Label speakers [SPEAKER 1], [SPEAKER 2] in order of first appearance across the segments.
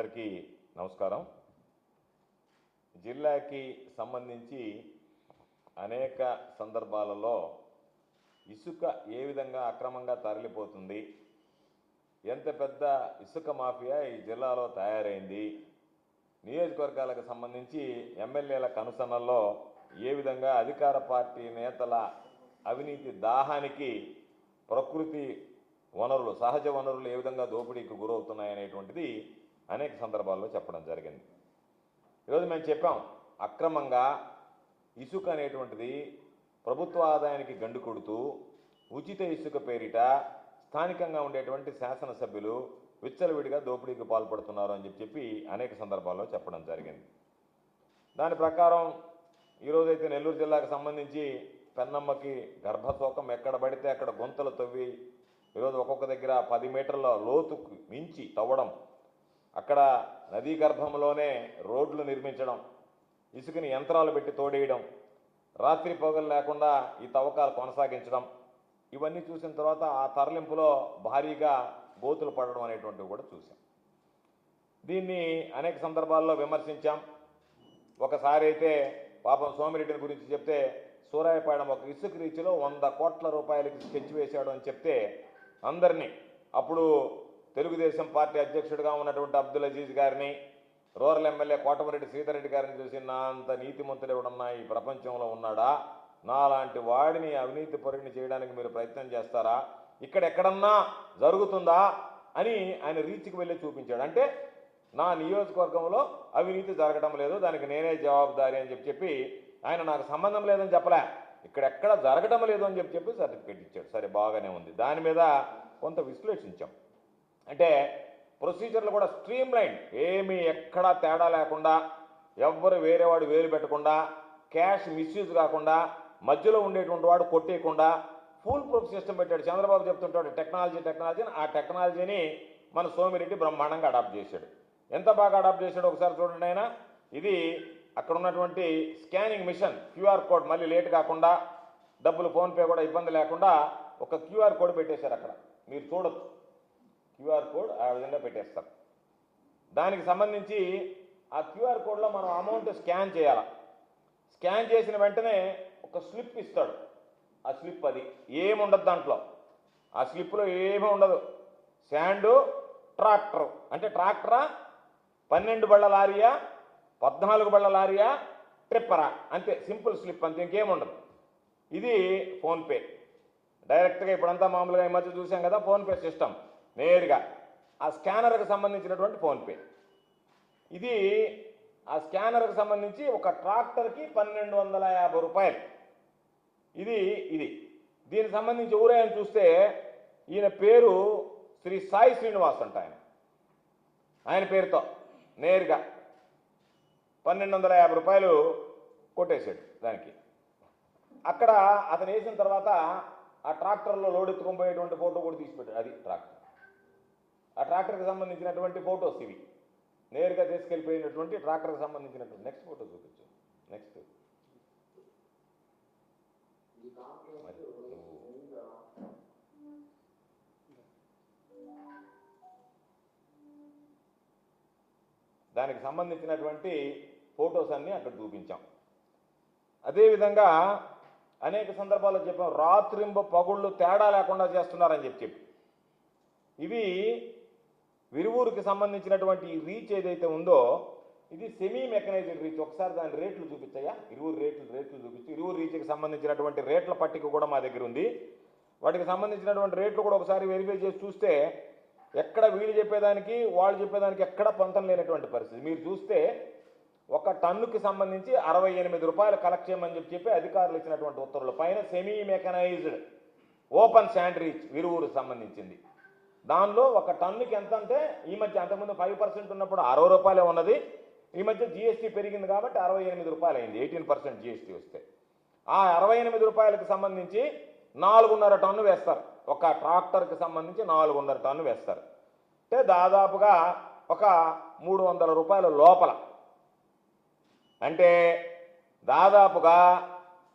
[SPEAKER 1] అందరికీ నమస్కారం. జిల్లాకి సంబంధించి అనేక సందర్భాలలో ఇసుక ఏ విధంగా అక్రమంగా తరలిపోతుంది ఎంత పెద్ద ఇసుక మాఫియా ఈ జిల్లాలో తయారైంది నియోజకవర్గాలకు సంబంధించి ఎమ్మెల్యేల కనుసన్నల్లో ఏ విధంగా అధికార పార్టీ నేతల అవినీతి దాహానికి ప్రకృతి వనరులు సహజ వనరులు ఏ విధంగా దోపిడీకి గురవుతున్నాయనేటువంటిది అనేక సందర్భాల్లో చెప్పడం జరిగింది. ఈరోజు మేము చెప్పాం అక్రమంగా ఇసుక అనేటువంటిది ప్రభుత్వ ఆదాయానికి గండు కొడుతూ ఉచిత ఇసుక పేరిట స్థానికంగా ఉండేటువంటి శాసనసభ్యులు విచ్చలవిడిగా దోపిడీకి పాల్పడుతున్నారు అని చెప్పి అనేక సందర్భాల్లో చెప్పడం జరిగింది. దాని ప్రకారం ఈరోజైతే నెల్లూరు జిల్లాకు సంబంధించి పెన్నమ్మకి గర్భశోకం ఎక్కడ పడితే అక్కడ గుంతలు తవ్వి ఈరోజు ఒక్కొక్క దగ్గర పది మీటర్ల లోతుకు మించి తవ్వడం అక్కడ నదీ గర్భంలోనే రోడ్లు నిర్మించడం ఇసుకని యంత్రాలు పెట్టి తోడేయడం రాత్రి పొగలు లేకుండా ఈ తవ్వకాలు కొనసాగించడం ఇవన్నీ చూసిన తర్వాత ఆ తరలింపులో భారీగా గోతులు పడడం అనేటువంటివి కూడా చూసాం దీన్ని అనేక సందర్భాల్లో విమర్శించాం. ఒకసారి అయితే పాపం సోమిరెడ్డిని గురించి చెప్తే సూరాయపాడెం ఒక ఇసుక రీచ్లో వంద కోట్ల రూపాయలకి స్కెచ్ వేశాడు అని చెప్తే అందరినీ అప్పుడు తెలుగుదేశం పార్టీ అధ్యక్షుడిగా ఉన్నటువంటి అబ్దుల్ అజీజ్ గారిని రూరల్ ఎమ్మెల్యే కోటమరెడ్డి సీతారెడ్డి గారిని చూసి నా అంత నీతిమంతుడు ఎవడన్నా ఈ ప్రపంచంలో ఉన్నాడా? నాలాంటి వాడిని అవినీతి పరుడిని చేయడానికి మీరు ప్రయత్నం చేస్తారా? ఇక్కడ ఎక్కడన్నా జరుగుతుందా? అని ఆయన రీచ్కి వెళ్ళి చూపించాడు. అంటే నా నియోజకవర్గంలో అవినీతి జరగడం లేదు దానికి నేనే జవాబుదారి అని చెప్పి చెప్పి ఆయన నాకు సంబంధం లేదని చెప్పలే. ఇక్కడెక్కడ జరగడం లేదు అని చెప్పి చెప్పి సర్టిఫికేట్ ఇచ్చాడు. సరే బాగానే ఉంది. దాని మీద కొంత విశ్లేషించాం. అంటే ప్రొసీజర్లు కూడా స్ట్రీమ్ లైన్ ఏమీ ఎక్కడా తేడా లేకుండా ఎవ్వరు వేరేవాడు వేలు పెట్టకుండా క్యాష్ మిస్యూజ్ కాకుండా మధ్యలో ఉండేటువంటి వాడు కొట్టేయకుండా ఫుల్ ప్రూఫ్ సిస్టమ్ పెట్టాడు. చంద్రబాబు చెప్తుంటాడు టెక్నాలజీ టెక్నాలజీ ఆ టెక్నాలజీని మన సోమిరెడ్డి బ్రహ్మాండంగా అడాప్ట్ చేశాడు. ఎంత బాగా అడాప్ట్ చేశాడు ఒకసారి చూడండి ఆయన. ఇది అక్కడ ఉన్నటువంటి స్కానింగ్ మిషన్ క్యూఆర్ కోడ్ మళ్ళీ లేట్ కాకుండా డబ్బులు ఫోన్పే కూడా ఇబ్బంది లేకుండా ఒక క్యూఆర్ కోడ్ పెట్టేశారు అక్కడ. మీరు చూడొచ్చు. క్యూఆర్ కోడ్ ఆ విధంగా పెట్టేస్తారు. దానికి సంబంధించి ఆ క్యూఆర్ కోడ్లో మనం అమౌంట్ స్కాన్ చేయాలి? స్కాన్ చేసిన వెంటనే ఒక స్లిప్ ఇస్తాడు. ఆ స్లిప్ అది. ఏముండదు దాంట్లో. ఆ స్లిప్లో ఏమీ ఉండదు. Sand tractor. అంటే ట్రాక్టరా? పన్నెండు బళ్ళ లారీయా? పద్నాలుగు బళ్ళ లారీయా? ట్రిప్పరా? అంతే. సింపుల్ స్లిప్ అంతే. ఇంకేముండదు ఇది ఫోన్పే డైరెక్ట్గా ఇప్పుడంతా మామూలుగా ఈ మధ్య చూసాం కదా ఫోన్పే సిస్టమ్. నేరుగా ఆ స్కానర్కి సంబంధించినటువంటి ఫోన్పే ఇది ఆ స్కానర్కి సంబంధించి ఒక ట్రాక్టర్కి పన్నెండు వందల యాభై రూపాయలు. ఇది ఇది. దీనికి సంబంధించి ఊరాయని చూస్తే ఈయన పేరు శ్రీ సాయి శ్రీనివాస్ అంట ఆయన. ఆయన పేరుతో నేరుగా పన్నెండు వందల యాభై రూపాయలు కొట్టేశాడు దానికి. అక్కడ అతను వేసిన తర్వాత ఆ ట్రాక్టర్లో లోడ్ పోయేటువంటి ఫోటో కూడా తీసి పెట్టాడు అది ట్రాక్టర్. ఆ ట్రాక్టర్కి సంబంధించినటువంటి ఫోటోస్ ఇవి. నేరుగా తీసుకెళ్ళిపోయినటువంటి ట్రాక్టర్కి సంబంధించినటువంటి నెక్స్ట్ ఫోటో చూపించు. నెక్స్ట్. దానికి సంబంధించినటువంటి ఫొటోస్ అన్నీ అక్కడ చూపించాం. అదేవిధంగా అనేక సందర్భాల్లో చెప్పాం రాత్రింబ పగుళ్ళు తేడా లేకుండా చేస్తున్నారని చెప్పి చెప్పి. ఇవి విరువూరుకి సంబంధించినటువంటి రీచ్ ఏదైతే ఉందో ఇది సెమీ మెకనైజ్డ్ రీచ్ ఒకసారి దాని రేట్లు చూపించాయా ఇరువురు రేట్లు రేట్లు చూపించి ఇరువురు రీచ్కి సంబంధించినటువంటి రేట్ల పట్టిక కూడా మా దగ్గర ఉంది. వాటికి సంబంధించినటువంటి రేట్లు కూడా ఒకసారి వెరిఫై చేసి చూస్తే ఎక్కడ వీళ్ళు చెప్పేదానికి వాళ్ళు చెప్పేదానికి ఎక్కడ పొంతం లేనటువంటి పరిస్థితి. మీరు చూస్తే ఒక టన్నుకి సంబంధించి అరవై ఎనిమిది రూపాయలు కలెక్ట్ చేయమని చెప్పి చెప్పి అధికారులు ఇచ్చినటువంటి ఉత్తర్వుల. పైన semi mechanised open sand reach Viruvuru సంబంధించింది. దానిలో ఒక టన్నుకి ఎంత అంటే ఈ మధ్య అంతకుముందు ఫైవ్ పర్సెంట్ ఉన్నప్పుడు అరవై రూపాయలే ఉన్నది. ఈ మధ్య జీఎస్టీ పెరిగింది కాబట్టి అరవై ఎనిమిది రూపాయలు అయింది ఎయిటీన్ పర్సెంట్ జీఎస్టీ వస్తే. ఆ అరవై ఎనిమిది రూపాయలకు సంబంధించి నాలుగున్నర టన్ను వేస్తారు. ఒక ట్రాక్టర్కి సంబంధించి నాలుగున్నర టన్ను వేస్తారు. అంటే దాదాపుగా ఒక మూడు వందల రూపాయల లోపల. అంటే దాదాపుగా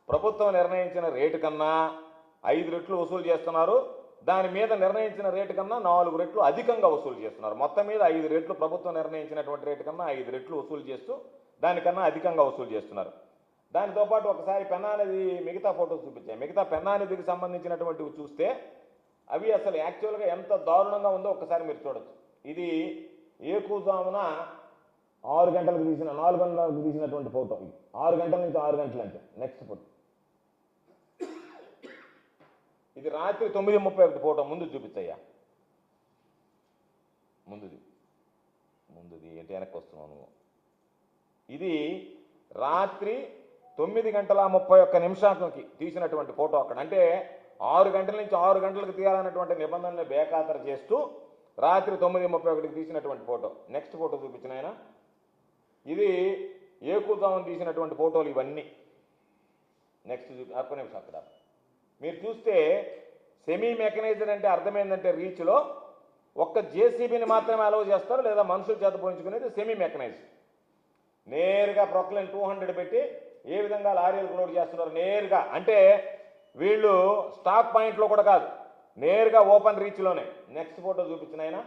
[SPEAKER 1] ప్రభుత్వం నిర్ణయించిన రేటు కన్నా ఐదు రెట్లు వసూలు చేస్తున్నారు. దాని మీద నిర్ణయించిన రేటు కన్నా నాలుగు రెట్లు అధికంగా వసూలు చేస్తున్నారు. మొత్తం మీద ఐదు రెట్లు ప్రభుత్వం నిర్ణయించినటువంటి రేటు కన్నా ఐదు రెట్లు వసూలు చేస్తూ దానికన్నా అధికంగా వసూలు చేస్తున్నారు. దానితో పాటు ఒకసారి పెన్నా నది మిగతా ఫోటోస్ చూపించాయి. మిగతా పెన్నా నదికి సంబంధించినటువంటివి చూస్తే అవి అసలు యాక్చువల్గా ఎంత దారుణంగా ఉందో ఒకసారి మీరు చూడొచ్చు. ఇది ఏకూజామున ఆరు గంటలకు తీసిన నాలుగు గంటలకు తీసినటువంటి ఫోటో ఇది. ఆరు గంటల నుంచి ఆరు గంటలు అంటే నెక్స్ట్ ఫోటో. ఇది రాత్రి తొమ్మిది ముప్పై ఒకటి ఫోటో ముందు చూపిస్తాయా ముందుది. ముందుది ఏంటి వెనక్కి వస్తున్నావు ఇది రాత్రి తొమ్మిది గంటల ముప్పై ఒక్క నిమిషాలకి తీసినటువంటి ఫోటో అక్కడ. అంటే ఆరు గంటల నుంచి ఆరు గంటలకు తీయాలన్నటువంటి నిబంధనలు బేఖాతరు చేస్తూ రాత్రి తొమ్మిది ముప్పై ఒకటికి తీసినటువంటి ఫోటో. నెక్స్ట్ ఫోటో చూపించిన ఆయన. ఇది ఏకూజామని తీసినటువంటి ఫోటోలు ఇవన్నీ. నెక్స్ట్ చూపి ఒక్క నిమిషం అక్కడ. మీరు చూస్తే సెమీ మెకనైజ్డ్ అంటే అర్థమైందంటే రీచ్లో ఒక్క జేసీబీని మాత్రమే అలవ్ చేస్తారు? లేదా మనుషుల చేత పోయించుకునేది సెమీ మెకనైజ్ నేరుగా ప్రొక్లైన్ టూ హండ్రెడ్ పెట్టి ఏ విధంగా లారీలకు లోడ్ చేస్తున్నారు? నేరుగా. అంటే వీళ్ళు స్టాక్ పాయింట్లో కూడా కాదు. నేరుగా ఓపెన్ రీచ్లోనే నెక్స్ట్ ఫోటో చూపించిన ఆయన.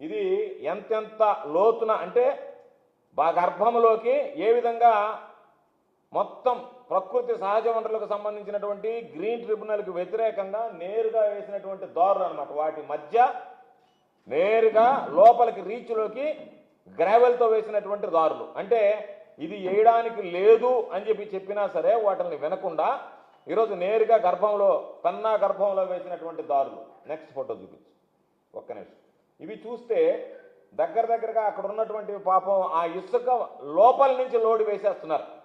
[SPEAKER 1] ఇది ఎంతెంత లోతున అంటే బాగా గర్భంలోకి ఏ విధంగా మొత్తం ప్రకృతి సహజ వనరులకు సంబంధించినటువంటి గ్రీన్ ట్రిబ్యునల్కి వ్యతిరేకంగా నేరుగా వేసినటువంటి దారులు అనమాట వాటి మధ్య నేరుగా లోపలికి రీచ్లోకి గ్రావెల్తో వేసినటువంటి దారులు. అంటే ఇది వేయడానికి లేదు అని చెప్పి చెప్పినా సరే వాటిని వినకుండా ఈరోజు నేరుగా గర్భంలో కన్నా గర్భంలో వేసినటువంటి దారులు. నెక్స్ట్ ఫోటో చూపించు. ఒక్క నిమిషం. ఇవి చూస్తే దగ్గర దగ్గరగా అక్కడ ఉన్నటువంటి పాపం ఆ ఇసుక లోపల నుంచి లోడ్ వేసేస్తున్నారు.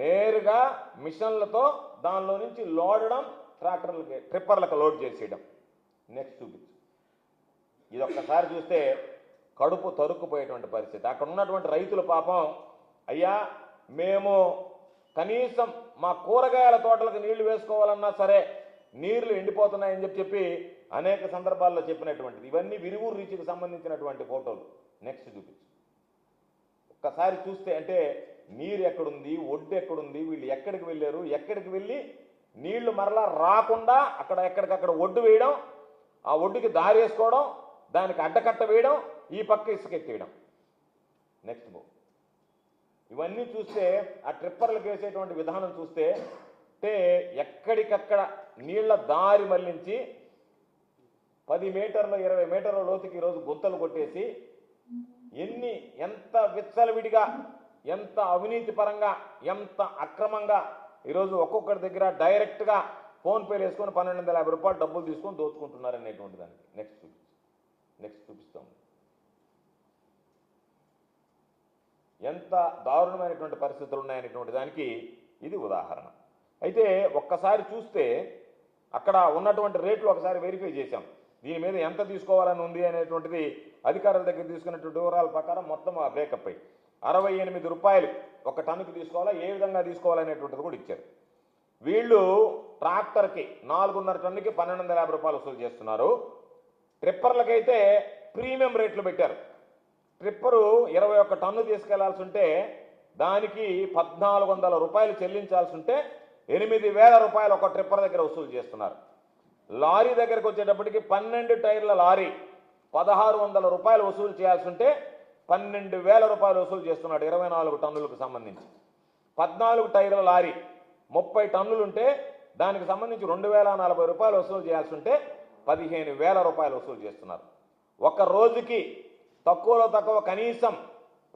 [SPEAKER 1] నేరుగా మిషన్లతో దానిలో నుంచి లోడడం ట్రాక్టర్లకి ట్రిప్పర్లకు లోడ్ చేసేయడం. నెక్స్ట్ చూపించు. ఇది ఒక్కసారి చూస్తే కడుపు తరుక్కుపోయేటువంటి పరిస్థితి. అక్కడ ఉన్నటువంటి రైతుల పాపం అయ్యా మేము కనీసం మా కూరగాయల తోటలకు నీళ్ళు వేసుకోవాలన్నా సరే నీళ్ళు ఎండిపోతున్నాయని చెప్పి చెప్పి అనేక సందర్భాల్లో చెప్పినటువంటిది. ఇవన్నీ విరుగురు రీచ్కి సంబంధించినటువంటి ఫోటోలు. నెక్స్ట్ చూపించు. ఒక్కసారి చూస్తే అంటే నీరు ఎక్కడుంది ఒడ్డు ఎక్కడుంది వీళ్ళు ఎక్కడికి వెళ్ళారు ఎక్కడికి వెళ్ళి నీళ్ళు మరలా రాకుండా అక్కడ ఎక్కడికక్కడ ఒడ్డు వేయడం ఆ ఒడ్డుకి దారి వేసుకోవడం దానికి అడ్డకట్ట వేయడం ఈ పక్క ఇసుకెత్తేయడం నెక్స్ట్ బో ఇవన్నీ చూస్తే ఆ ట్రిప్పర్లకు వేసేటువంటి విధానం చూస్తే అంటే ఎక్కడికక్కడ నీళ్ళ దారి మళ్ళించి పది మీటర్ల ఇరవై మీటర్ల లోతుకి ఈరోజు గుంతలు కొట్టేసి ఎన్ని ఎంత విచ్చలవిడిగా ఎంత అవినీతి పరంగా ఎంత అక్రమంగా ఈరోజు ఒక్కొక్కరి దగ్గర డైరెక్ట్గా ఫోన్పేలు వేసుకొని పన్నెండు వందల యాభై రూపాయలు డబ్బులు తీసుకొని దోచుకుంటున్నారు అనేటువంటి దానికి. నెక్స్ట్ చూపిస్తాం. నెక్స్ట్ చూపిస్తాం. ఎంత దారుణమైనటువంటి పరిస్థితులు ఉన్నాయనేటువంటి దానికి ఇది ఉదాహరణ. అయితే ఒక్కసారి చూస్తే అక్కడ ఉన్నటువంటి రేట్లు ఒకసారి వెరిఫై చేశాం. దీని మీద ఎంత తీసుకోవాలని ఉంది అనేటువంటిది అధికారుల దగ్గర తీసుకున్నటువంటి వివరాల ప్రకారం మొత్తం ఆ బ్రేకప్ అయ్యి. అరవై ఎనిమిది రూపాయలు ఒక టన్నుకి తీసుకోవాలా? ఏ విధంగా తీసుకోవాలనేటువంటిది కూడా ఇచ్చారు. వీళ్ళు ట్రాక్టర్కి నాలుగున్నర టన్నుకి పన్నెండు వందల యాభై రూపాయలు వసూలు చేస్తున్నారు. ట్రిప్పర్లకైతే ప్రీమియం రేట్లు పెట్టారు. ట్రిప్పరు ఇరవై ఒక్క టన్ను తీసుకెళ్ళాల్సి ఉంటే దానికి పద్నాలుగు వందల రూపాయలు చెల్లించాల్సి ఉంటే ఎనిమిది వేల రూపాయలు ఒక ట్రిప్పర్ దగ్గర వసూలు చేస్తున్నారు. లారీ దగ్గరకు వచ్చేటప్పటికి పన్నెండు టైర్ల లారీ పదహారు వందల రూపాయలు వసూలు చేయాల్సి ఉంటే పన్నెండు వేల రూపాయలు వసూలు చేస్తున్నాడు ఇరవై నాలుగు టన్నులకు సంబంధించి. పద్నాలుగు టైర్ల లారీ ముప్పై టన్నులుంటే దానికి సంబంధించి రెండు వేల నలభై రూపాయలు వసూలు చేయాల్సి ఉంటే పదిహేను వేల రూపాయలు వసూలు చేస్తున్నారు. ఒక రోజుకి తక్కువలో తక్కువ కనీసం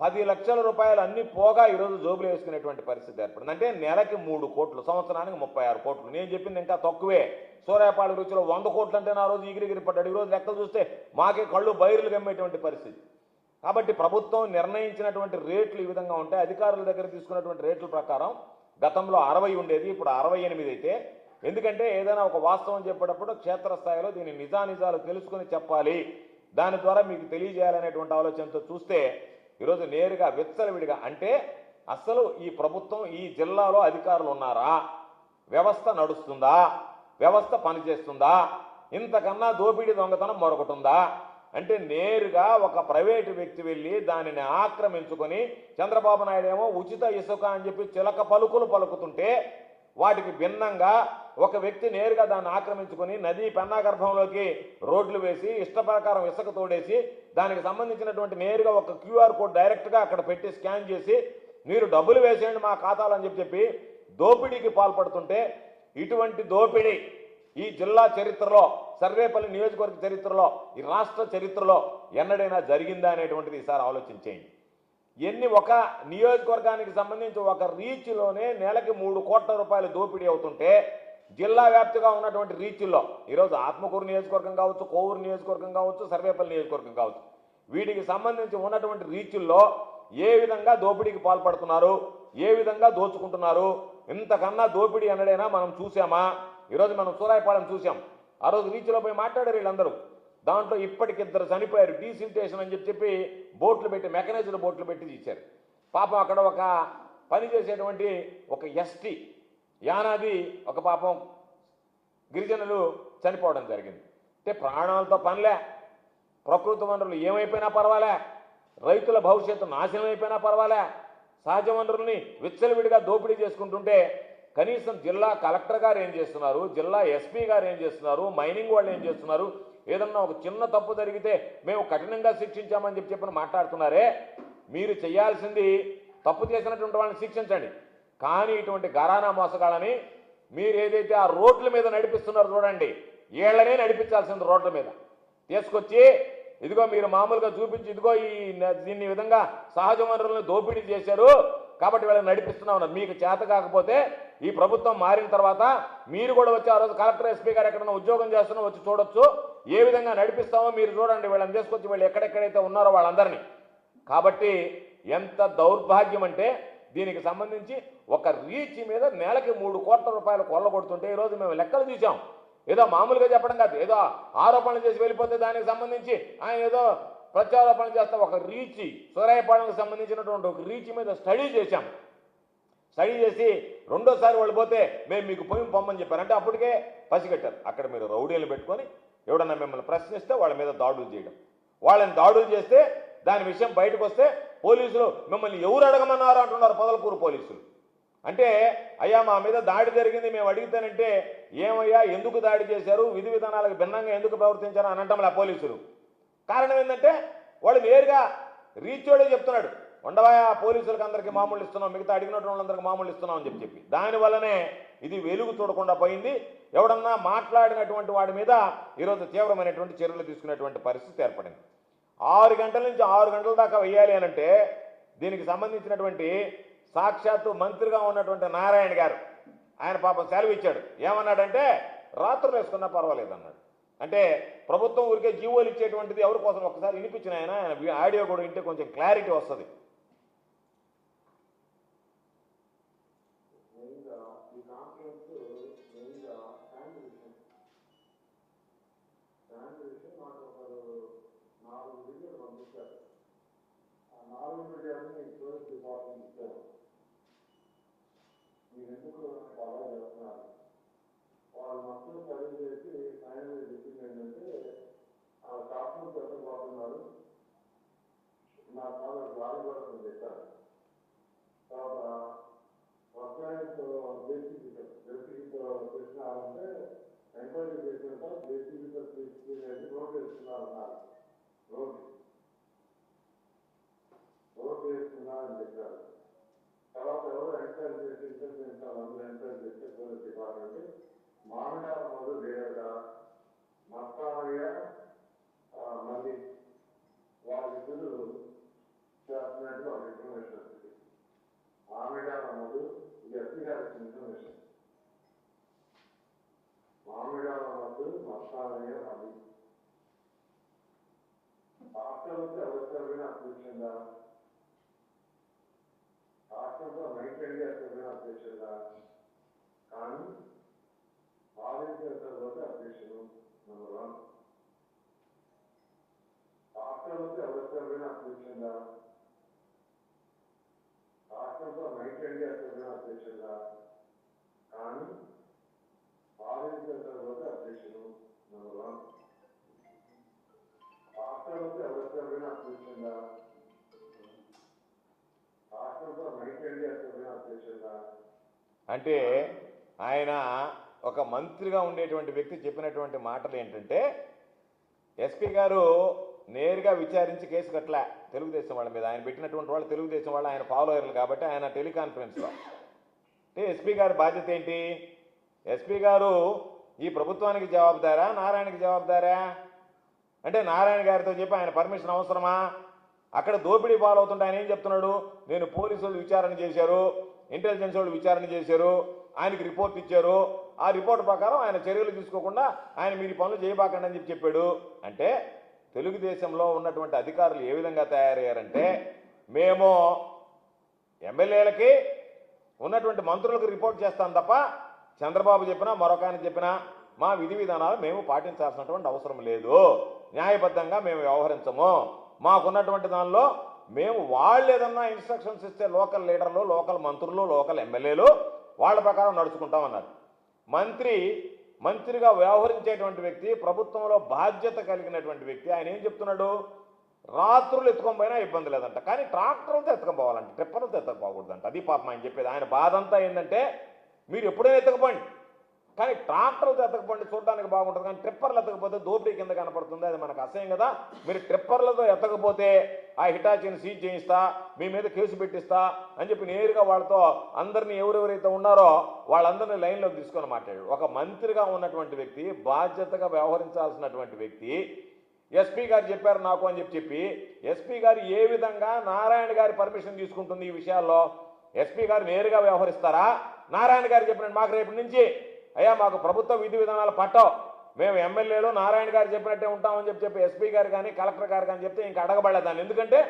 [SPEAKER 1] పది లక్షల రూపాయలు అన్నీ పోగా ఈరోజు జోబులు వేసుకునేటువంటి పరిస్థితి ఏర్పడింది. అంటే నెలకి మూడు కోట్లు సంవత్సరానికి ముప్పై ఆరు కోట్లు. నేను చెప్పింది ఇంకా తక్కువే. సూర్యాపాడు రుచిలో వంద కోట్లు అంటే నా రోజు ఎగిరిగిరి పడ్డాడు. ఈరోజు లెక్కలు చూస్తే మాకే కళ్ళు బైర్లు గమ్మేటువంటి పరిస్థితి. కాబట్టి ప్రభుత్వం నిర్ణయించినటువంటి రేట్లు ఈ విధంగా ఉంటాయి. అధికారుల దగ్గర తీసుకున్నటువంటి రేట్ల ప్రకారం గతంలో అరవై ఉండేది ఇప్పుడు అరవై ఎనిమిది అయితే. ఎందుకంటే ఏదైనా ఒక వాస్తవం చెప్పేటప్పుడు క్షేత్రస్థాయిలో దీని నిజానిజాలు తెలుసుకొని చెప్పాలి. దాని ద్వారా మీకు తెలియజేయాలనేటువంటి ఆలోచనతో చూస్తే ఈరోజు నేరుగా విచ్చలవిడిగా అంటే అసలు ఈ ప్రభుత్వం ఈ జిల్లాలో అధికారులు ఉన్నారా? వ్యవస్థ నడుస్తుందా? వ్యవస్థ పనిచేస్తుందా? ఇంతకన్నా దోపిడీ దొంగతనం మరొకటి ఉందా? అంటే నేరుగా ఒక ప్రైవేటు వ్యక్తి వెళ్ళి దానిని ఆక్రమించుకొని చంద్రబాబు నాయుడు ఏమో ఉచిత ఇసుక అని చెప్పి చిలక పలుకులు పలుకుతుంటే వాటికి భిన్నంగా ఒక వ్యక్తి నేరుగా దాన్ని ఆక్రమించుకొని నదీ పెన్నాగర్భంలోకి రోడ్లు వేసి ఇష్ట ప్రకారం ఇసుక తోడేసి దానికి సంబంధించినటువంటి నేరుగా ఒక క్యూఆర్ కోడ్ డైరెక్ట్గా అక్కడ పెట్టి స్కాన్ చేసి మీరు డబ్బులు వేసేయండి మా ఖాతాలు అని చెప్పి చెప్పి దోపిడీకి పాల్పడుతుంటే ఇటువంటి దోపిడీ ఈ జిల్లా చరిత్రలో సర్వేపల్లి నియోజకవర్గ చరిత్రలో ఈ రాష్ట్ర చరిత్రలో ఎన్నడైనా జరిగిందా అనేటువంటిది ఈసారి ఆలోచించేయండి ఎన్ని ఒక నియోజకవర్గానికి సంబంధించి ఒక రీచ్లోనే నెలకి మూడు కోట్ల రూపాయలు దోపిడీ అవుతుంటే జిల్లా వ్యాప్తిగా ఉన్నటువంటి రీచ్ల్లో ఈరోజు ఆత్మకూరు నియోజకవర్గం కావచ్చు కోవూరు నియోజకవర్గం కావచ్చు సర్వేపల్లి నియోజకవర్గం కావచ్చు వీటికి సంబంధించి ఉన్నటువంటి రీచుల్లో ఏ విధంగా దోపిడీకి పాల్పడుతున్నారు ఏ విధంగా దోచుకుంటున్నారు ఇంతకన్నా దోపిడీ అనడైనా మనం చూసామా ఈరోజు మనం సూరాయపాలెం చూసాం ఆ రోజు రీచ్లో పోయి మాట్లాడారు వీళ్ళందరూ. దాంట్లో ఇప్పటికి ఇద్దరు చనిపోయారు. డీసిల్టేషన్ అని చెప్పి చెప్పి బోట్లు పెట్టి మెకనైజ్డ్ బోట్లు పెట్టి ఇచ్చారు పాపం అక్కడ ఒక పని చేసేటువంటి ఒక ఎస్టీ యానాది ఒక పాపం గిరిజనులు చనిపోవడం జరిగింది. అంటే ప్రాణాలతో పనిలే. ప్రకృతి వనరులు ఏమైపోయినా పర్వాలే. రైతుల భవిష్యత్తు నాశనం అయిపోయినా పర్వాలే. సహజ వనరుల్ని విచ్చలవిడిగా దోపిడీ చేసుకుంటుంటే కనీసం జిల్లా కలెక్టర్ గారు ఏం చేస్తున్నారు? జిల్లా ఎస్పీ గారు ఏం చేస్తున్నారు? మైనింగ్ వాళ్ళు ఏం చేస్తున్నారు? ఏదన్నా ఒక చిన్న తప్పు జరిగితే మేము కఠినంగా శిక్షించామని చెప్పి చెప్పని మాట్లాడుతున్నారే. మీరు చేయాల్సింది తప్పు చేసినటువంటి వాళ్ళని శిక్షించండి. కానీ ఇటువంటి గరానా మోసగాళ్ళని మీరు ఏదైతే ఆ రోడ్ల మీద నడిపిస్తున్నారో చూడండి. ఏళ్ళనే నడిపించాల్సింది రోడ్ల మీద. తీసుకొచ్చి ఇదిగో మీరు మామూలుగా చూపించి ఇదిగో ఈ దీన్ని విధంగా సహజ వనరులను దోపిడీ చేశారు. కాబట్టి వీళ్ళని నడిపిస్తున్నా ఉన్నారు మీకు చేత కాకపోతే ఈ ప్రభుత్వం మారిన తర్వాత మీరు కూడా వచ్చి ఆ రోజు కలెక్టర్ ఎస్పీ గారు ఎక్కడైనా ఉద్యోగం చేస్తున్నా వచ్చి చూడొచ్చు. ఏ విధంగా నడిపిస్తామో మీరు చూడండి. వీళ్ళని తీసుకొచ్చి వీళ్ళు ఎక్కడెక్కడైతే ఉన్నారో వాళ్ళందరినీ. కాబట్టి ఎంత దౌర్భాగ్యం అంటే దీనికి సంబంధించి ఒక రీచ్ మీద నెలకి మూడు కోట్ల రూపాయలు కొల్లగొడుతుంటే ఈరోజు మేము లెక్కలు తీసాం ఏదో మామూలుగా చెప్పడం కాదు. ఏదో ఆరోపణలు చేసి వెళ్ళిపోతే దానికి సంబంధించి ఆయన ఏదో ప్రత్యారోపణలు చేస్తే ఒక రీచి సూరాయపాలెంకి సంబంధించినటువంటి ఒక రీచ్ మీద స్టడీ చేశాం. స్టడీ చేసి రెండోసారి వాళ్ళు పోతే మేము మీకు పొయ్యి పొమ్మని చెప్పారు. అంటే అప్పటికే పసిగట్టారు అక్కడ మీరు రౌడీలు పెట్టుకొని ఎవడన్నా మిమ్మల్ని ప్రశ్నిస్తే వాళ్ళ మీద దాడులు చేయడం. వాళ్ళని దాడులు చేస్తే దాని విషయం బయటకు వస్తే పోలీసులు మిమ్మల్ని ఎవరు అడగమన్నారు అంటున్నారు పొదలకూరు పోలీసులు. అంటే అయ్యా మా మీద దాడి జరిగింది మేము అడిగితేనంటే ఏమయ్యా ఎందుకు దాడి చేశారు విధి విధానాలకు భిన్నంగా ఎందుకు ప్రవర్తించారు అని అంటాం పోలీసులు. కారణం ఏంటంటే వాళ్ళు నేరుగా రీచోడే చెప్తున్నాడు. ఉండవాయా పోలీసులకు అందరికీ మామూలు ఇస్తున్నాం మిగతా అడిగినటువంటి వాళ్ళందరికీ మామూలు ఇస్తున్నాం అని చెప్పి. చెప్పి దానివల్లనే ఇది వెలుగు చూడకుండా పోయింది. ఎవడన్నా మాట్లాడినటువంటి వాడి మీద ఈరోజు తీవ్రమైనటువంటి చర్యలు తీసుకునేటువంటి పరిస్థితి ఏర్పడింది. ఆరు గంటల నుంచి ఆరు గంటల దాకా వెయ్యాలి అని అంటే దీనికి సంబంధించినటువంటి సాక్షాత్తు మంత్రిగా ఉన్నటువంటి నారాయణ గారు ఆయన పాపం సెలవు ఇచ్చాడు. ఏమన్నాడంటే రాత్రులు వేసుకున్నా పర్వాలేదు అన్నాడు. అంటే ప్రభుత్వం ఊరికే జీవోలు ఇచ్చేటువంటిది ఎవరి కోసం? ఒకసారి వినిపించిన ఆయన ఆయన ఆడియో కూడా వింటే కొంచెం క్లారిటీ వస్తుంది.
[SPEAKER 2] మెయిన్గా ఈ కాన్ఫరెన్స్ మెయిన్గా శాండ్ విషయం శాండ్ విషయం నాకు ఒకరు నాలుగు వీడియోలు పంపించారు. ఆ నాలుగు వీడియోని టూరిస్ట్ డిపార్ట్మెంట్ ఇచ్చారు మీరు ఎందుకు చేస్తున్నారు? వాళ్ళు మొత్తం స్టడీ చేసి ఫైనల్ చెప్పింది ఏంటంటే ఆ కాస్ట్యూమ్ పెట్టబోతున్నారు నా చాలా గాలి పడుతుంది చెప్పారు తర్వాత పక్కనతో బేసిక్ బేసిక్ చేసినారంటే ఎంక్వైరీ చేసినాక బేసిక్ తీసుకునేది రోడ్ వేస్తున్నారన్నారు రోడ్ రోడ్ వేస్తున్నారని చెప్పారు. తర్వాత ఎవరు ఎంక్వైరీ చేసి ఇంటర్వ్యూస్ అందరూ ఎంక్వైరీ చేస్తే పోలీస్ డిపార్ట్మెంట్. మామిడాల మొదలు లేరుగా మళ్ళీ వాళ్ళిద్దరు చేస్తున్నట్టు వాళ్ళ ఇన్ఫర్మేషన్ వచ్చింది. మామిడాల మొదలు ఇది ఎస్పీ గారికి ఇన్ఫర్మేషన్ మామిడాల మొదలు మస్తానయ్య మళ్ళీ హాస్టల్కి ఎవరికైనా అప్లికేషన్గా హాస్టల్తో మెయింటైన్ చేస్తున్న అప్లికేషన్గా కానీ ఆరోగ్య తర్వాత అప్లికేషన్ నెంబర్ వన్ హాస్టల్కి ఎవరికైనా అప్లికేషన్గా హాస్టల్తో మెయింటైన్ చేస్తున్న అప్లికేషన్గా కానీ ఆరోగ్య తర్వాత అధ్యక్షుడు నెంబర్ వన్ హాస్టల్కి ఎవరికైనా అప్లికేషన్గా హాస్టల్తో మెయింటైన్ చేస్తున్న
[SPEAKER 1] అంటే ఆయన ఒక మంత్రిగా ఉండేటువంటి వ్యక్తి చెప్పినటువంటి మాటలు ఏంటంటే ఎస్పీ గారు నేరుగా విచారించి కేసు కట్టలే తెలుగుదేశం వాళ్ళ మీద. ఆయన పెట్టినటువంటి వాళ్ళు తెలుగుదేశం వాళ్ళు ఆయన ఫాలోయర్లు కాబట్టి ఆయన టెలికాన్ఫరెన్స్లో. అంటే ఎస్పీ గారి బాధ్యత ఏంటి? ఎస్పీ గారు ఈ ప్రభుత్వానికి జవాబుదారా? నారాయణకి జవాబుదారా? అంటే నారాయణ గారితో చెప్పి ఆయన పర్మిషన్ అవసరమా? అక్కడ దోపిడీ పాలవుతుంటే ఆయన ఏం చెప్తున్నాడు? నేను పోలీసులు విచారణ చేశారు ఇంటెలిజెన్స్ వాళ్ళు విచారణ చేశారు ఆయనకి రిపోర్ట్ ఇచ్చారు. ఆ రిపోర్ట్ ప్రకారం ఆయన చర్యలు తీసుకోకుండా ఆయన మీరు పనులు చేయబాకండి అని చెప్పి చెప్పాడు. అంటే తెలుగుదేశంలో ఉన్నటువంటి అధికారులు ఏ విధంగా తయారయ్యారంటే మేము ఎమ్మెల్యేలకి ఉన్నటువంటి మంత్రులకు రిపోర్ట్ చేస్తాం తప్ప చంద్రబాబు చెప్పినా మరొక ఆయన చెప్పినా మా విధి విధానాలు మేము పాటించాల్సినటువంటి అవసరం లేదు. న్యాయబద్ధంగా మేము వ్యవహరించము. మాకున్నటువంటి దానిలో మేము వాళ్ళు ఏదన్నా ఇన్స్ట్రక్షన్స్ ఇస్తే లోకల్ లీడర్లు లోకల్ మంత్రులు లోకల్ ఎమ్మెల్యేలు వాళ్ళ ప్రకారం నడుచుకుంటామన్నారు మంత్రి మంత్రిగా వ్యవహరించేటువంటి వ్యక్తి ప్రభుత్వంలో బాధ్యత కలిగినటువంటి వ్యక్తి ఆయన ఏం చెప్తున్నాడు? రాత్రులు ఎత్తుకొని పోయినా ఇబ్బంది లేదంట. కానీ ట్రాక్టర్లతో ఎత్తుకొని పోవాలంట. ట్రిప్పర్లతో ఎత్తుకపోకూడదంట అది పాపం ఆయన చెప్పేది. ఆయన బాధ అంతా ఏంటంటే మీరు ఎప్పుడైనా ఎత్తకపోండి. కానీ ట్రాక్టర్లతో ఎత్తకపోండి. చూడడానికి బాగుంటుంది. కానీ ట్రిప్పర్లు ఎత్తకపోతే దోపిడీ కింద కనపడుతుంది. అది మనకు అసహ్యం కదా. మీరు ట్రిప్పర్లతో ఎత్తకపోతే ఆ హిటాచీని సీజ్ చేయిస్తా మీ మీద కేసు పెట్టిస్తా అని చెప్పి నేరుగా వాళ్ళతో అందరినీ ఎవరెవరైతే ఉన్నారో వాళ్ళందరినీ లైన్లోకి తీసుకొని మాట్లాడాడు. ఒక మంత్రిగా ఉన్నటువంటి వ్యక్తి బాధ్యతగా వ్యవహరించాల్సినటువంటి వ్యక్తి ఎస్పీ గారు చెప్పారు నాకు అని చెప్పి చెప్పి ఎస్పీ గారు ఏ విధంగా నారాయణ గారి పర్మిషన్ తీసుకుంటుంది ఈ విషయాల్లో? ఎస్పీ గారు నేరుగా వ్యవహరిస్తారా? నారాయణ గారు చెప్పినట్టు మాకు రేపటి నుంచి అయ్యా మాకు ప్రభుత్వ విధి విధానాలు పట్టవు. మేము ఎమ్మెల్యేలు నారాయణ గారు చెప్పినట్టే ఉంటామని చెప్పి చెప్పి ఎస్పీ గారు కానీ కలెక్టర్ గారు కానీ చెప్తే ఇంకా అడగబడేదాన్ని ఎందుకంటే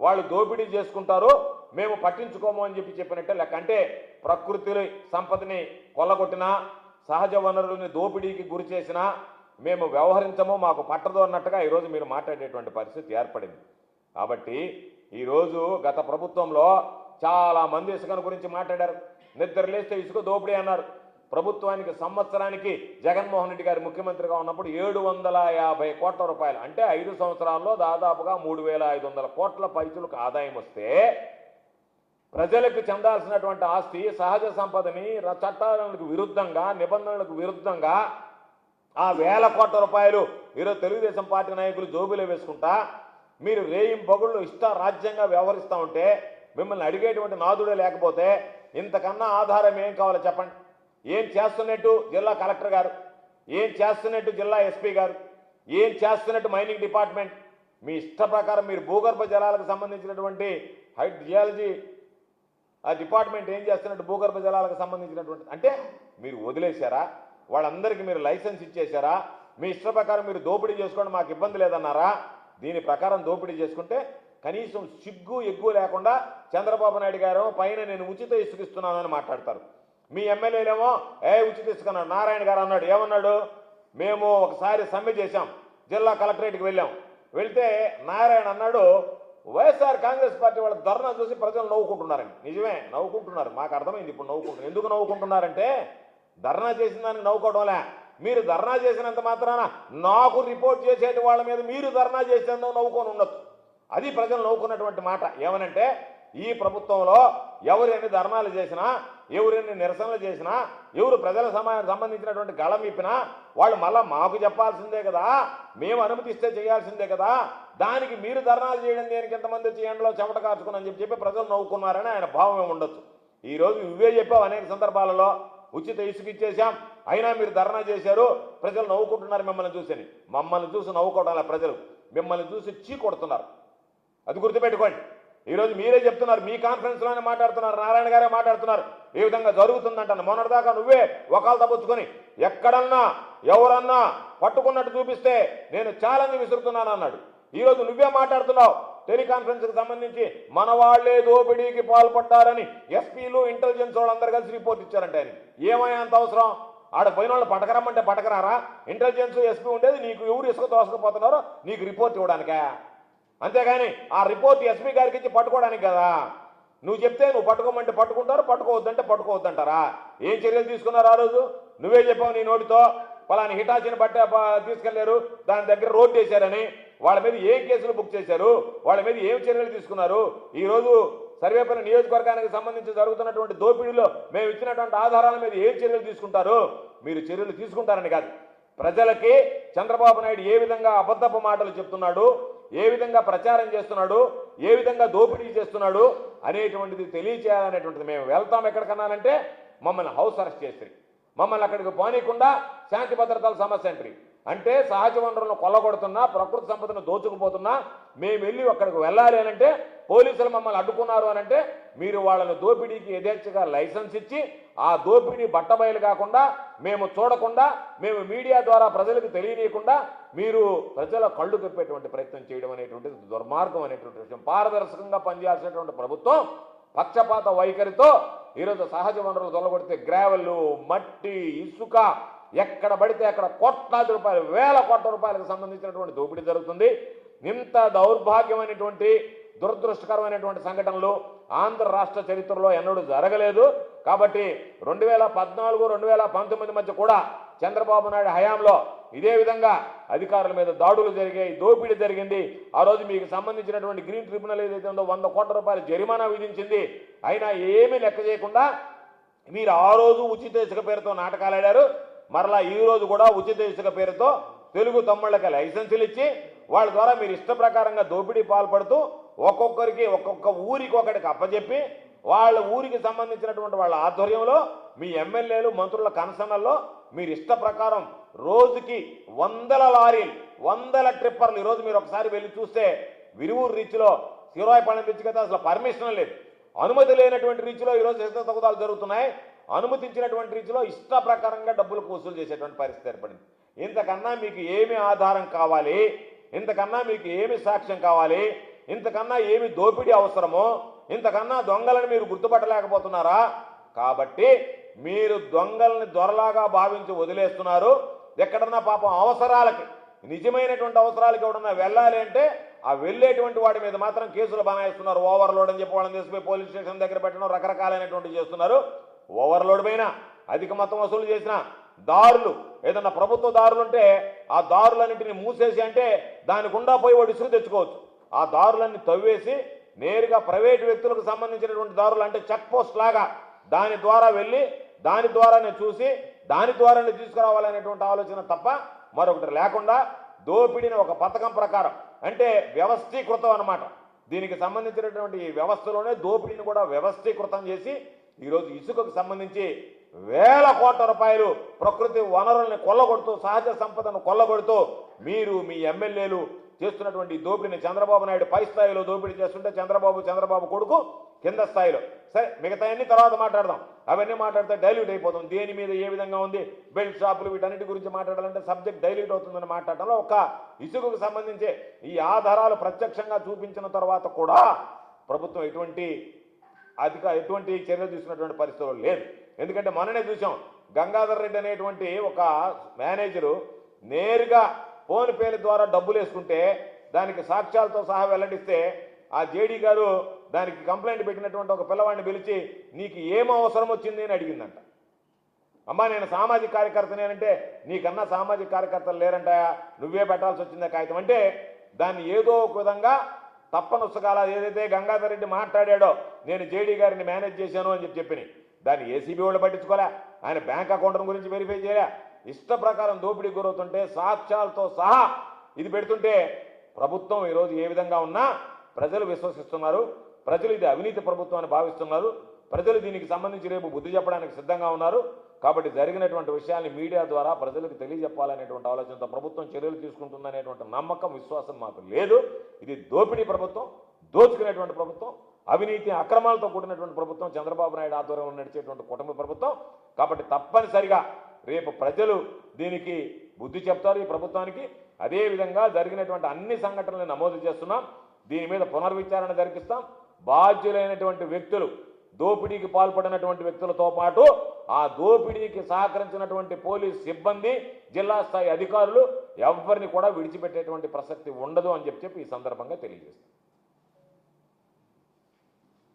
[SPEAKER 1] వాళ్ళు దోపిడీ చేసుకుంటారు మేము పట్టించుకోము అని చెప్పి చెప్పినట్టే లెక్క. అంటే ప్రకృతి సంపదని కొల్లగొట్టినా సహజ వనరులని దోపిడీకి గురి చేసినా మేము వ్యవహరించము మాకు పట్టదు అన్నట్టుగా ఈరోజు మీరు మాట్లాడేటువంటి పరిస్థితి ఏర్పడింది. కాబట్టి ఈరోజు గత ప్రభుత్వంలో చాలా మంది ఇసుకను గురించి మాట్లాడారు. నిద్ర లేస్తే ఇసుక దోపిడీ అన్నారు. ప్రభుత్వానికి సంవత్సరానికి జగన్మోహన్ రెడ్డి గారు ముఖ్యమంత్రిగా ఉన్నప్పుడు ఏడు వందల యాభై కోట్ల రూపాయలు అంటే ఐదు సంవత్సరాల్లో దాదాపుగా మూడు వేల ఐదు వందల కోట్ల పైచులకు ఆదాయం వస్తే ప్రజలకు చెందాల్సినటువంటి ఆస్తి సహజ సంపదని చట్టాలకు విరుద్ధంగా నిబంధనలకు విరుద్ధంగా ఆ వేల కోట్ల రూపాయలు ఈరోజు తెలుగుదేశం పార్టీ నాయకులు జోబులో వేసుకుంటా మీరు రేయిం పగుళ్ళు ఇష్ట రాజ్యంగా వ్యవహరిస్తూ ఉంటే మిమ్మల్ని అడిగేటువంటి నాదుడే లేకపోతే ఇంతకన్నా ఆధారం ఏం కావాలో చెప్పండి? ఏం చేస్తున్నట్టు జిల్లా కలెక్టర్ గారు? ఏం చేస్తున్నట్టు జిల్లా ఎస్పీ గారు? ఏం చేస్తున్నట్టు మైనింగ్ డిపార్ట్మెంట్? మీ ఇష్ట ప్రకారం మీరు భూగర్భ జలాలకు సంబంధించినటువంటి హైడ్ జియాలజీ ఆ డిపార్ట్మెంట్ ఏం చేస్తున్నట్టు భూగర్భ జలాలకు సంబంధించినటువంటి అంటే మీరు వదిలేశారా? వాళ్ళందరికీ మీరు లైసెన్స్ ఇచ్చేశారా? మీ ఇష్ట ప్రకారం మీరు దోపిడీ చేసుకోండి మాకు ఇబ్బంది లేదన్నారా? దీని ప్రకారం దోపిడీ చేసుకుంటే కనీసం సిగ్గు ఎగ్గు లేకుండా చంద్రబాబు నాయుడు గారు పైన నేను ఉచిత ఇసుక ఇస్తున్నానని మాట్లాడతారు. మీ ఎమ్మెల్యేలేమో ఏ ఉచిత ఇసుకన్నాడు. నారాయణ గారు అన్నాడు. ఏమన్నాడు? మేము ఒకసారి సమ్మె చేశాం. జిల్లా కలెక్టరేట్కి వెళ్ళాం. వెళ్తే నారాయణ అన్నాడు వైఎస్ఆర్ కాంగ్రెస్ పార్టీ వాళ్ళ ధర్నా చూసి ప్రజలు నవ్వుకుంటున్నారని నిజమే నవ్వుకుంటున్నారు. మాకు అర్థమైంది ఇప్పుడు నవ్వుకుంటున్నారు. ఎందుకు నవ్వుకుంటున్నారంటే ధర్నా చేసిన దానికి నవ్వుకోవడంలే మీరు ధర్నా చేసినంత మాత్రాన నాకు రిపోర్ట్ చేసేటి వాళ్ళ మీద మీరు ధర్నా చేసేందుకు నవ్వుకొని ఉండొచ్చు. అది ప్రజలు నవ్వుకున్నటువంటి మాట. ఏమనంటే ఈ ప్రభుత్వంలో ఎవరెన్ని ధర్నాలు చేసినా ఎవరెన్ని నిరసనలు చేసినా ఎవరు ప్రజల సమయానికి సంబంధించినటువంటి గళం ఇప్పినా వాళ్ళు మళ్ళా మాకు చెప్పాల్సిందే కదా మేము అనుమతిస్తే చేయాల్సిందే కదా దానికి మీరు ధర్నాలు చేయడం దేనికి ఎంతమంది వచ్చి ఎండలో చెమట కార్చుకుని చెప్పి చెప్పి ప్రజలు నవ్వుకున్నారని ఆయన భావం ఉండొచ్చు. ఈరోజు ఇవే చెప్పావు అనేక సందర్భాలలో ఉచిత ఇసుక ఇచ్చేసాం అయినా మీరు ధర్నా చేశారు. ప్రజలు నవ్వుకుంటున్నారు మిమ్మల్ని చూసని. మమ్మల్ని చూసి నవ్వుకోవడం ప్రజలు. మిమ్మల్ని చూసి చీ కొడుతున్నారు. అది గుర్తుపెట్టుకోండి. ఈరోజు మీరే చెప్తున్నారు. మీ కాన్ఫరెన్స్లోనే మాట్లాడుతున్నారు. నారాయణ గారే మాట్లాడుతున్నారు. ఏ విధంగా జరుగుతుందంట మొన్నటిదాకా నువ్వే ఒకళ్ళు తప్పుచ్చుకొని ఎక్కడన్నా ఎవరన్నా పట్టుకున్నట్టు చూపిస్తే నేను ఛాలెంజ్ విసురుతున్నాను అన్నాడు. ఈరోజు నువ్వే మాట్లాడుతున్నావు. టెలికాన్ఫరెన్స్కి సంబంధించి మన వాళ్ళే దోపిడీకి పాల్పడ్డారని ఎస్పీలు ఇంటెలిజెన్స్ వాళ్ళందరూ కలిసి రిపోర్ట్ ఇచ్చారంట ఆయన. ఏమై అంత అవసరం? ఆడ పోయిన వాళ్ళు పటకరమ్మంటే పటకరారా? ఇంటెలిజెన్స్ ఎస్పీ ఉండేది నీకు ఎవరు ఇసుక దోసకపోతున్నారో నీకు రిపోర్ట్ ఇవ్వడానికా? అంతేగాని ఆ రిపోర్ట్ ఎస్పీ గారికి ఇచ్చి పట్టుకోవడానికి కదా. నువ్వు చెప్తే నువ్వు పట్టుకోమంటే పట్టుకుంటారు పట్టుకోవద్దంటే పట్టుకోవద్దంటారా? ఏం చర్యలు తీసుకున్నారు ఆ రోజు? నువ్వే చెప్పావు నీ నోటితో పలాని హిటాచిని బట్ట తీసుకెళ్ళారు దాని దగ్గర రోడ్ చేశారని వాళ్ళ మీద ఏం కేసులు బుక్ చేశారు? వాళ్ళ మీద ఏం చర్యలు తీసుకున్నారు? ఈ రోజు సర్వేపల్లి నియోజకవర్గానికి సంబంధించి జరుగుతున్నటువంటి దోపిడీలో మేము ఇచ్చినటువంటి ఆధారాల మీద ఏ చర్యలు తీసుకుంటారు? మీరు చర్యలు తీసుకుంటారని కాదు. ప్రజలకి చంద్రబాబు నాయుడు ఏ విధంగా అబద్ధపు మాటలు చెప్తున్నాడు? ఏ విధంగా ప్రచారం చేస్తున్నాడు? ఏ విధంగా దోపిడీ చేస్తున్నాడు? అనేటువంటిది తెలియచేయాలనేటువంటిది మేము వెళ్తాం ఎక్కడికన్నానంటే మమ్మల్ని హౌస్ అరెస్ట్ చేసి మమ్మల్ని అక్కడికి పోనీయకుండా శాంతి భద్రతల సమస్య ఎంట్రీ అంటే సహజ వనరులను కొల్లగొడుతున్నా ప్రకృతి సంపదను దోచుకుపోతున్నా మేము వెళ్ళి అక్కడికి వెళ్ళాలి అని అంటే పోలీసులు మమ్మల్ని అడ్డుకున్నారు అని అంటే మీరు వాళ్ళని దోపిడీకి యథేచ్ఛగా లైసెన్స్ ఇచ్చి ఆ దోపిడీ బట్టబయలు కాకుండా మేము చూడకుండా మేము మీడియా ద్వారా ప్రజలకు తెలియనీయకుండా మీరు ప్రజల కళ్ళు కప్పేటువంటి ప్రయత్నం చేయడం అనేటువంటిది దుర్మార్గం అనేటువంటి విషయం. పారదర్శకంగా పనిచేయాల్సినటువంటి ప్రభుత్వం పక్షపాత వైఖరితో ఈరోజు సహజ వనరులు తొలగొడితే గ్రావెల్ మట్టి ఇసుక ఎక్కడ పడితే అక్కడ కోట్లాది రూపాయలు వేల కోట్ల రూపాయలకు సంబంధించినటువంటి దోపిడీ జరుగుతుంది. ఇంత దౌర్భాగ్యమైనటువంటి దురదృష్టకరమైనటువంటి సంఘటనలు ఆంధ్ర రాష్ట్ర చరిత్రలో ఎన్నడూ జరగలేదు. కాబట్టి రెండు వేల పద్నాలుగు రెండు వేల పంతొమ్మిది మధ్య కూడా చంద్రబాబు నాయుడు హయాంలో ఇదే విధంగా అధికారుల మీద దాడులు జరిగాయి దోపిడీ జరిగింది. ఆ రోజు మీకు సంబంధించినటువంటి గ్రీన్ ట్రిబ్యునల్ ఏదైతే ఉందో వంద కోట్ల రూపాయల జరిమానా విధించింది. అయినా ఏమీ లెక్క చేయకుండా మీరు ఆ రోజు ఉచిత ఇసుక పేరుతో నాటకాలు ఆడారు. మరలా ఈ రోజు కూడా ఉచిత ఇసుక పేరుతో తెలుగు తమ్ముళ్ళకి లైసెన్సులు ఇచ్చి వాళ్ళ ద్వారా మీరు ఇష్ట ప్రకారంగా దోపిడీ పాల్పడుతూ ఒక్కొక్కరికి ఒక్కొక్క ఊరికి ఒకటికి అప్పచెప్పి వాళ్ళ ఊరికి సంబంధించినటువంటి వాళ్ళ ఆధ్వర్యంలో మీ ఎమ్మెల్యేలు మంత్రుల కన్సనల్లో మీరు ఇష్ట ప్రకారం రోజుకి వందల లారీలు వందల ట్రిప్పర్లు ఈరోజు మీరు ఒకసారి వెళ్ళి చూస్తే విరువూరు రీచ్లో శివరాయపాలెం రీచ్ కదా అసలు పర్మిషన్ లేదు. అనుమతి లేనటువంటి రీచ్లో ఈరోజు ఇష్ట తగుదాలు జరుగుతున్నాయి. అనుమతించినటువంటి రీతిలో ఇష్ట ప్రకారంగా డబ్బులకు వసూలు చేసేటువంటి పరిస్థితి ఏర్పడింది. ఇంతకన్నా మీకు ఏమి ఆధారం కావాలి? ఇంతకన్నా మీకు ఏమి సాక్ష్యం కావాలి? ఇంతకన్నా ఏమి దోపిడీ అవసరమో? ఇంతకన్నా దొంగలను మీరు గుర్తుపట్టలేకపోతున్నారా? కాబట్టి మీరు దొంగల్ని దొరలాగా భావించి వదిలేస్తున్నారు. ఎక్కడన్నా పాపం అవసరాలకి నిజమైనటువంటి అవసరాలకి ఎవడన్నా వెళ్ళాలి అంటే ఆ వెళ్ళేటువంటి వాడి మీద మాత్రం కేసులు బనాయిస్తున్నారు. ఓవర్లోడ్ అని చెప్పి వాళ్ళని తీసుకుపోయి పోలీస్ స్టేషన్ దగ్గర పెట్టడం రకరకాలైనటువంటి చేస్తున్నారు. ఓవర్లోడ్ పైన అధిక మొత్తం వసూలు చేసిన దారులు. ఏదన్నా ప్రభుత్వ దారులు ఉంటే ఆ దారులన్నింటినీ మూసేసి అంటే దాని గుండా పోయి వాడు ఇసుకు తెచ్చుకోవచ్చు. ఆ దారులన్నీ తవ్వేసి నేరుగా ప్రైవేటు వ్యక్తులకు సంబంధించినటువంటి దారులు అంటే చెక్ పోస్ట్ లాగా దాని ద్వారా వెళ్ళి దాని ద్వారానే చూసి దాని ద్వారానే తీసుకురావాలనేటువంటి ఆలోచన తప్ప మరొకటి లేకుండా దోపిడీని ఒక పథకం ప్రకారం అంటే వ్యవస్థీకృతం అన్నమాట. దీనికి సంబంధించినటువంటి ఈ వ్యవస్థలోనే దోపిడీని కూడా వ్యవస్థీకృతం చేసి ఈరోజు ఇసుకకు సంబంధించి వేల కోట్ల రూపాయలు ప్రకృతి వనరుల్ని కొల్లగొడుతూ సహజ సంపదను కొల్లగొడుతూ మీరు మీ ఎమ్మెల్యేలు చేస్తున్నటువంటి దోపిడీని చంద్రబాబు నాయుడు పై స్థాయిలో దోపిడీ చేస్తుంటే చంద్రబాబు చంద్రబాబు కొడుకు కింద స్థాయిలో. సరే మిగతా అన్ని తర్వాత మాట్లాడదాం. అవన్నీ మాట్లాడితే డైల్యూట్ అయిపోతాం. దేని మీద ఏ విధంగా ఉంది? బెల్ట్ షాపులు వీటన్నిటి గురించి మాట్లాడాలంటే సబ్జెక్ట్ డైల్యూట్ అవుతుందని మాట్లాడటంలో ఒక ఇసుకకు సంబంధించి ఈ ఆధారాలు ప్రత్యక్షంగా చూపించిన తర్వాత కూడా ప్రభుత్వం ఎటువంటి అధిక ఎటువంటి చర్యలు తీసుకున్నటువంటి పరిస్థితులు లేదు. ఎందుకంటే మొన్ననే చూసాం గంగాధర్ రెడ్డి అనేటువంటి ఒక మేనేజరు నేరుగా ఫోన్ పేల ద్వారా డబ్బులు వేసుకుంటే దానికి సాక్ష్యాలతో సహా వెల్లడిస్తే ఆ జేడీ గారు దానికి కంప్లైంట్ పెట్టినటువంటి ఒక పిల్లవాడిని పిలిచి నీకు ఏం అవసరం వచ్చింది? అని అడిగిందంట. అమ్మా నేను సామాజిక కార్యకర్తనేనంటే నీకన్నా సామాజిక కార్యకర్తలు లేరంటాయా? నువ్వే పెట్టాల్సి వచ్చిందా కాగితం? అంటే దాన్ని ఏదో ఒక విధంగా తప్పనొచ్చగాల ఏదైతే గంగాధర్ రెడ్డి మాట్లాడాడో నేను జేడీ గారిని మేనేజ్ చేశాను అని చెప్పి చెప్పినాయి. దాన్ని ఏసీబీ వాళ్ళు పట్టించుకోలే ఆయన బ్యాంక్ అకౌంట్ గురించి వెరిఫై చేయలే. ఇష్ట ప్రకారం దోపిడీ గురవుతుంటే సాక్ష్యాలతో సహా ఇది పెడుతుంటే ప్రభుత్వం ఈరోజు ఏ విధంగా ఉన్నా ప్రజలు విశ్వసిస్తున్నారు ప్రజలు ఇది అవినీతి ప్రభుత్వం అని భావిస్తున్నారు ప్రజలు దీనికి సంబంధించి రేపు బుద్ధి చెప్పడానికి సిద్ధంగా ఉన్నారు. కాబట్టి జరిగినటువంటి విషయాన్ని మీడియా ద్వారా ప్రజలకు తెలియజెప్పాలనేటువంటి ఆలోచనతో ప్రభుత్వం చర్యలు తీసుకుంటుందనేటువంటి నమ్మకం విశ్వాసం మాకు లేదు. ఇది దోపిడీ ప్రభుత్వం దోచుకునేటువంటి ప్రభుత్వం అవినీతి అక్రమాలతో కూడినటువంటి ప్రభుత్వం చంద్రబాబు నాయుడు ఆధ్వర్యంలో నడిచేటువంటి కుటుంబ ప్రభుత్వం. కాబట్టి తప్పనిసరిగా రేపు ప్రజలు దీనికి బుద్ధి చెప్తారు ఈ ప్రభుత్వానికి. అదేవిధంగా జరిగినటువంటి అన్ని సంఘటనలు నమోదు చేస్తున్నాం. దీని మీద పునర్విచారణ జరిపిస్తాం. బాధ్యులైనటువంటి వ్యక్తులు దోపిడీకి పాల్పడినటువంటి వ్యక్తులతో పాటు ఆ దోపిడీకి సహకరించినటువంటి పోలీస్ సిబ్బంది జిల్లా స్థాయి అధికారులు ఎవరిని కూడా విడిచిపెట్టేటువంటి ప్రసక్తి ఉండదు అని చెప్పి చెప్పి ఈ సందర్భంగా తెలియజేస్తాం.